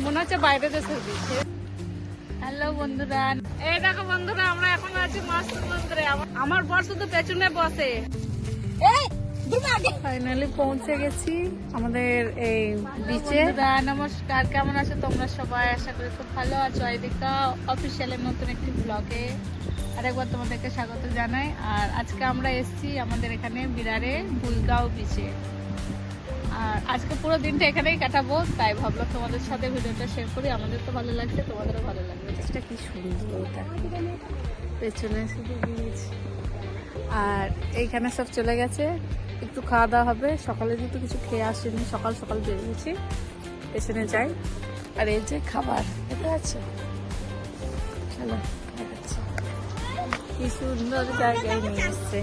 মনে হচ্ছে বাইরে দেশের হ্যালো বন্ধুরা। এই দেখো বন্ধুরা আমরা এখন আছি আমার- বর শুধু পেছনে বসে। ফাইনালি পৌঁছে গেছি আমাদের এই বিচে নমস্কার কেমন আছো তোমরা সবাই? আশা করি খুব ভালো আছো। এদিকা অফিসিয়ালের নতুন একটি ব্লগে আরেকবার তোমাদেরকে স্বাগত জানাই। আর আজকে আমরা এসেছি আমাদের এখানে বিরারে ভুলগাঁও বিচে আর আজকে পুরো দিনটা এখানেই কাটাবো তাই ভাবলাম তোমাদের সাথে ভিডিওটা শেয়ার করি। আমাদের তো ভালো লাগছে তোমাদেরও ভালো লাগবে। এটা কি সুন্দর পেছনে শুধু বীজ আর এইখানে সব চলে গেছে। একটু খাওয়া দাওয়া হবে। সকালে যেহেতু কিছু খেয়ে আসেনি সকাল সকাল বেরিয়েছি। পেছনে যাই। আর এই যে খাবার এটা আছে। চলো কি সুন্দর জায়গায় নিয়ে এসছে।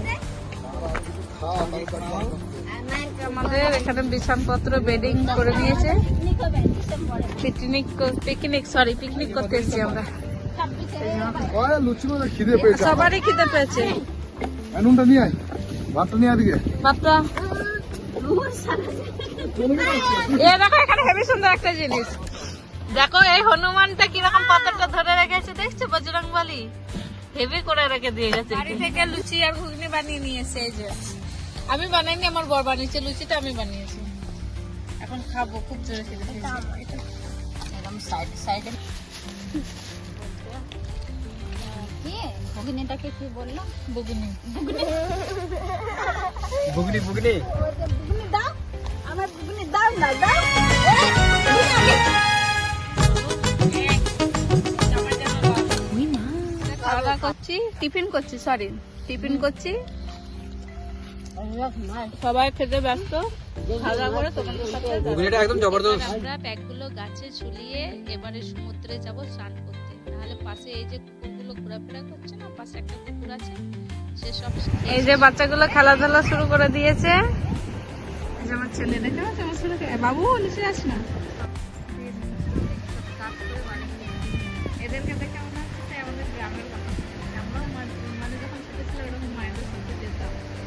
আমাদের এখানে বিছানপত্র বেডিং করে নিয়েছে পিকনিক পিকনিক সরি পিকনিক করতে এসেছি আমরা। সবারই খিদে পেয়েছে। নুনটা নিয়ে আয়। ভাতটা নিয়ে আদিকে বাপটা এ দেখো এখানে হেবি সুন্দর একটা জিনিস। দেখো এই হনুমানটা কীরকম পাথরটা ধরে রেখেছে দেখছ বজরং বলি হেভি করে রেখে দিয়ে গেছে। বাড়ি থেকে লুচি আর ঘুগনি বানিয়ে নিয়েছে এই যে আমি বানাইনি আমার বর বানিয়েছে লুচিটা আমি বানিয়েছি। এখন খাব খুব জোরে খেতে এরকম সাইড সাইডে ভগিনীটাকে কি বললাম বুগনি বুগনি বুগনি বুগনি দাও। আমার বুগনি দাও না দাও। করছি টিফিন করছি সরি টিফিন করছি। সবাই খেতে ব্যস্ত। খাওয়া করে তোমাদের সাথে একদম জবরদস্ত। আমরা ব্যাগগুলো গাছে ঝুলিয়ে এবারে সমুদ্রে যাব স্নান করতে। তাহলে পাশে এই যে কুকুরগুলো ঘোরাফেরা করছে না পাশে একটা কুকুর আছে সেসব এই যে বাচ্চাগুলো খেলাধুলা শুরু করে দিয়েছে। আমার ছেলে দেখে আমার বাবু নিচে না। এদেরকে দেখে হচ্ছে আমাদের গ্রামের কথা। আমরাও মানে যখন ছোট ছিল এরকম মায়েদের সাথে যেতাম। মাঠে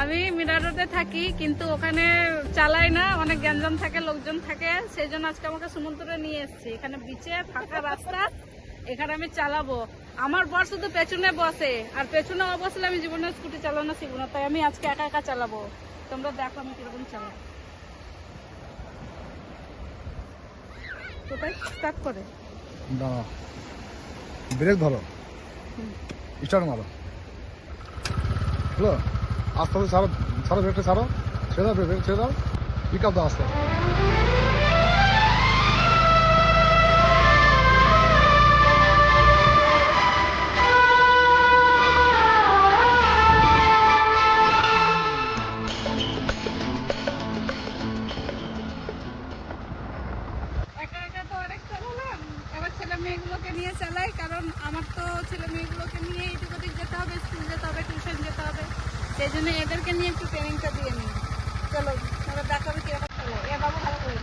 আমি মিরা রোডে থাকি কিন্তু ওখানে চালাই না অনেক গ্যাঞ্জাম থাকে লোকজন থাকে। সেই জন্য আজকে আমাকে সমুদ্রে নিয়ে এসেছি। এখানে বিচে ফাঁকা রাস্তা এখানে আমি চালাবো। আমার বর শুধু পেছনে বসে আর পেছনে না বসলে আমি জীবনে স্কুটি চালানো শিখব না তাই আমি আজকে একা একা চালাবো। তোমরা দেখো আমি কীরকম চালাই। কোথায়? স্টার্ট করে। দাঁড়াও ব্রেক ধরো। স্টার্ট মারো। হলো আস্তে আস্তে ছাড়ো ছাড়ো ব্রেকটা ছাড়ো, ছেড়ে দাও ব্রেক ছেড়ে দাও পিক আপ দাও আস্তে। সেই জন্য এদেরকে নিয়ে একটু ট্রেনিংটা দিয়ে নিই। চলো এবার দেখাবে কীরকম চালাই এ ভালো করে।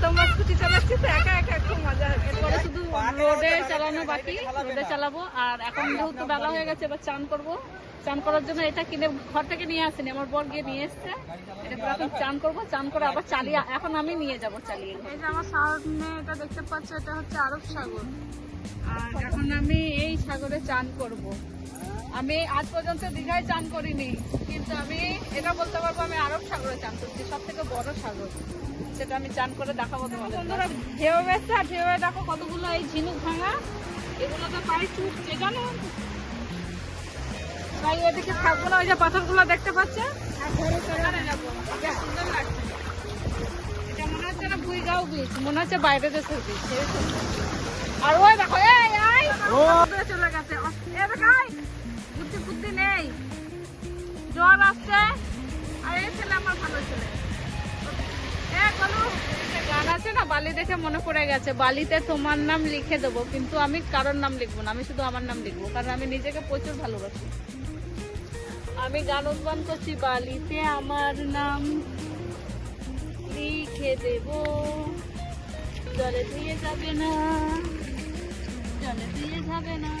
প্রথমবার স্কুটি চালাচ্ছি তো একা একা খুব মজা এরপরে শুধু রোডে চালানো বাকি রোডে চালাবো। আর এখন যেহেতু বেলা হয়ে গেছে এবার চান করব। চান করার জন্য এটা কিনে ঘর থেকে নিয়ে আসেনি আমার বর গিয়ে নিয়ে এসছে। এটা এখন চান করব চান করে আবার চালিয়ে এখন আমি নিয়ে যাব চালিয়ে। এই যে আমার সামনে এটা দেখতে পাচ্ছ এটা হচ্ছে আরব সাগর। আর এখন আমি এই সাগরে চান করব। আমি আজ পর্যন্ত দীঘায় চান করিনি কিন্তু আমি এটা বলতে পারব আমি আরব সাগরে চান করছি সব থেকে বড় সাগর। সেটা আমি চান করে দেখাবো তোমাদের বন্ধুরা ঢেউ বেসছে আর ঢেউ দেখো কতগুলো এই ঝিনুক ভাঙা। এগুলো তো পায়ে চুপছে জানো? তাই এদিকে থাকব না ওই যে পাথরগুলো দেখতে পাচ্ছে? যাব। বেশ সুন্দর লাগছে। এটা মনে হচ্ছে না ভুইগাঁও বিচ মনে হচ্ছে বাইরে দেশের আর ওই দেখো এই চলে গেছে। এ দেখ বুদ্ধি বুদ্ধি নেই। জ্বর আসছে। আছে না, বালি দেখে মনে পড়ে গেছে, বালিতে তোমার নাম লিখে দেবো, কিন্তু আমি কারোর নাম লিখব না, আমি শুধু আমার নাম লিখব, কারণ আমি নিজেকে প্রচুর ভালোবাসি। আমি গান উদ্গান করছি, বালিতে আমার নাম লিখে দেব। জলে দিয়ে যাবে না, জলে দিয়ে যাবে না।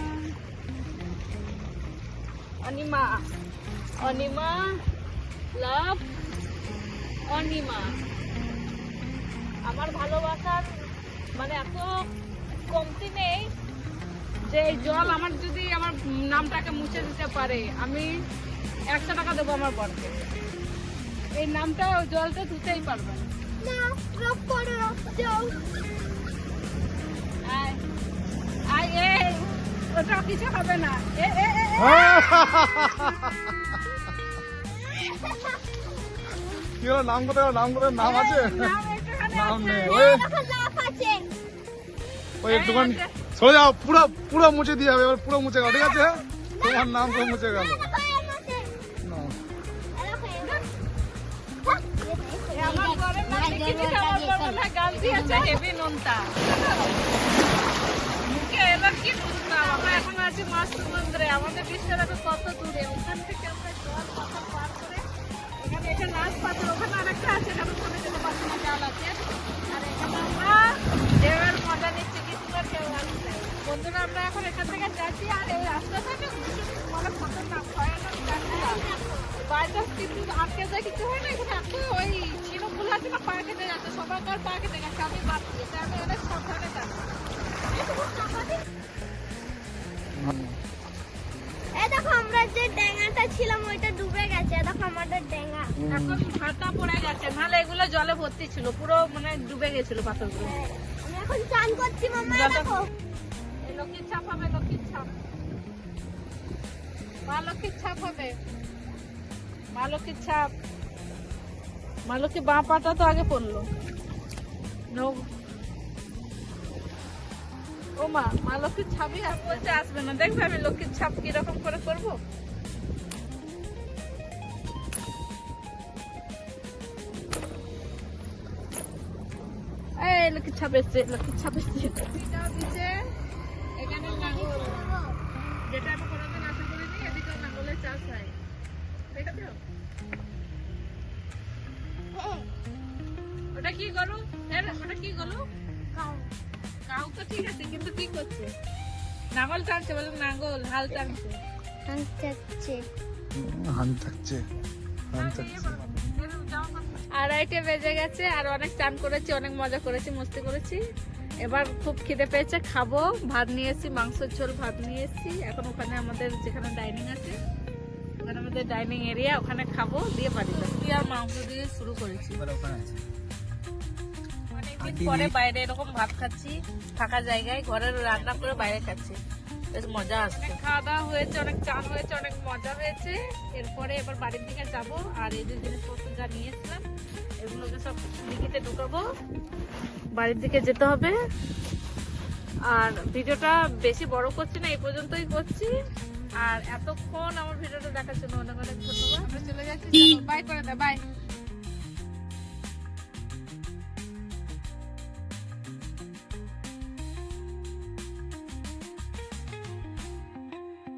অনিমা অনিমা লাভ অনিমা। মানে এত কমতি নেই যে এই জল আমার যদি আমার নামটাকে মুছে দিতে পারে আমি একশো টাকা দেবো আমার বরকে। এই নামটা ওই জলটা ধুতেই পারবে না। আয় ওটা কিছু হবে না। এ এ এ, এ। কি নাম কোথায়? নাম কোথায়? নাম আছে? নাম। নেই। ওই একটুখানি সরে যাও পুরো পুরো মুছে দিয়ে হবে এবার পুরো মুছে গেল ঠিক আছে তোমার নাম পুরো মুছে গেল মনে হয় আমাদের বিশ্বের কত দূরে ওখান থেকে আমরা জল পাথর পার করে এখানে এটা লাশ পাথর ওখানে আরেকটা আছে এখানে ছোট পাথর জাল আছে আর এখানে আমরা ঢেউয়ের মজা নিচ্ছি বন্ধুরা আমরা এখন এখান থেকে যাচ্ছি আর এই রাস্তাটা মানে খতরনাক ভয়ানক রাস্তা কিছু আটকে যায় কিছু হয় না এখানে এত ওই চিনোগুলো আছে না পা যাচ্ছে সবার কার গেছে আমি বাদ দিয়েছি আমি অনেক সাবধানে যাচ্ছি। দেখো আমরা যে ড্যাঙ্গাটা ছিলাম ওইটা ডুবে গেছে। দেখো আমাদের ড্যাঙ্গা এখন ভাটা পড়ে গেছে নাহলে এগুলো জলে ভর্তি ছিল পুরো মানে ডুবে গেছিল পাথরগুলো। আমি এখন চান করছি মাম্মা দেখো। এই লক্ষ্মীর ছাপ হবে লক্ষ্মীর ছাপ। মা লক্ষ্মীর ছাপ হবে। মা লক্ষ্মীর ছাপ। মা লক্ষ্মী বাঁ পাটা তো আগে পড়ল। ও মা মা লক্ষ্মীর ছাপই আর বলছে আসবে না। দেখবে আমি লক্ষ্মীর ছাপ কীরকম করে করব? এই লক্ষ্মীর ছাপ এসছে লক্ষ্মীর ছাপ এসছে এটাও দিচ্ছে এখানে নাঙ্গল যেটা আমি কোনোদিন আশা করিনি এদিকেও নাঙ্গলের চাষ হয়। দেখেছ? ওটা কি গরু? এর, ওটা কি গরু? কাউ। তো ঠিক আছে কিন্তু কি করছে? নাঙ্গল টানছে বলে নাঙ্গল হাল টানছে। আচ্ছা হান থাকছে হান থাকছে আড়াইটে বেজে গেছে আর অনেক চান করেছি অনেক মজা করেছি মস্তি করেছি। এবার খুব খিদে পেয়েছে খাব। ভাত নিয়ে এসেছি মাংসের ঝোল ভাত নিয়ে এসেছি এখন ওখানে আমাদের যেখানে ডাইনিং আছে ওখানে আমাদের ডাইনিং এরিয়া ওখানে খাব দিয়ে বাড়ি যাব। দিয়ে আর মাংস দিয়ে শুরু করেছি এবার ওখানে আছে। অনেকদিন পরে বাইরে এরকম ভাত খাচ্ছি ফাঁকা জায়গায় ঘরের রান্না করে বাইরে খাচ্ছি। বেশ মজা আসছে। খাওয়া দাওয়া হয়েছে অনেক চান হয়েছে অনেক মজা হয়েছে। এরপরে এবার বাড়ির দিকে যাব আর এই যে জিনিসপত্র যা নিয়েছিলাম এগুলোকে সব ঢুকাবো। বাড়ির দিকে যেতে হবে। আর ভিডিওটা বেশি বড় করছি না এই পর্যন্তই করছি। আর এতক্ষণ আমার ভিডিওটা দেখার জন্য অনেক অনেক ধন্যবাদ। চলে যাচ্ছি। বাই করে দে বাই